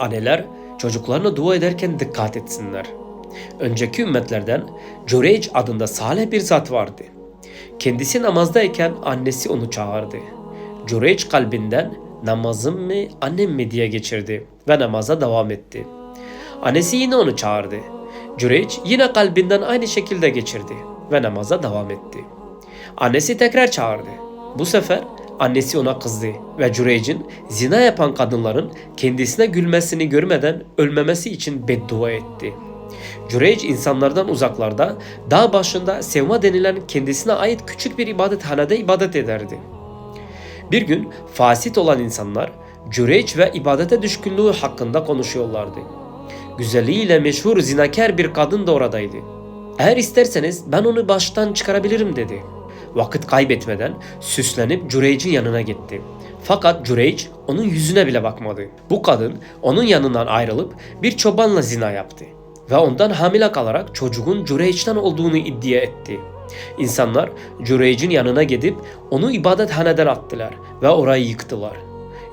Anneler çocuklarına dua ederken dikkat etsinler. Önceki ümmetlerden Cüreyc adında salih bir zat vardı. Kendisi namazdayken annesi onu çağırdı. Cüreyc kalbinden namazım mı annem mi diye geçirdi ve namaza devam etti. Annesi yine onu çağırdı. Cüreyc yine kalbinden aynı şekilde geçirdi ve namaza devam etti. Annesi tekrar çağırdı. Bu sefer annesi ona kızdı ve Cüreyc'in zina yapan kadınların kendisine gülmesini görmeden ölmemesi için beddua etti. Cüreyc insanlardan uzaklarda, dağ başında Sevma denilen kendisine ait küçük bir ibadethanede ibadet ederdi. Bir gün fasit olan insanlar Cüreyc ve ibadete düşkünlüğü hakkında konuşuyorlardı. Güzelliğiyle meşhur zinakar bir kadın da oradaydı. Eğer isterseniz ben onu baştan çıkarabilirim dedi. Vakit kaybetmeden süslenip Cüreyc'in yanına gitti. Fakat Cüreyc onun yüzüne bile bakmadı. Bu kadın onun yanından ayrılıp bir çobanla zina yaptı ve ondan hamile kalarak çocuğun Cüreyc'ten olduğunu iddia etti. İnsanlar Cüreyc'in yanına gidip onu ibadethaneden attılar ve orayı yıktılar.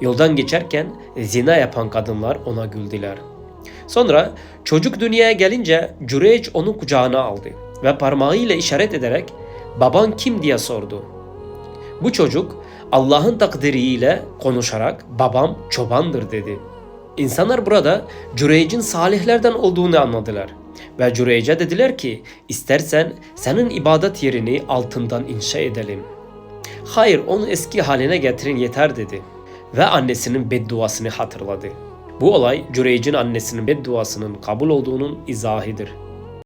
Yoldan geçerken zina yapan kadınlar ona güldüler. Sonra çocuk dünyaya gelince Cüreyc onu kucağına aldı ve parmağıyla işaret ederek baban kim diye sordu. Bu çocuk Allah'ın takdiriyle konuşarak babam çobandır dedi. İnsanlar burada Cüreyc'in salihlerden olduğunu anladılar. Ve Cüreyc'e dediler ki istersen senin ibadet yerini altından inşa edelim. Hayır onu eski haline getirin yeter dedi. Ve annesinin bedduasını hatırladı. Bu olay Cüreyc'in annesinin bedduasının kabul olduğunun izahidir.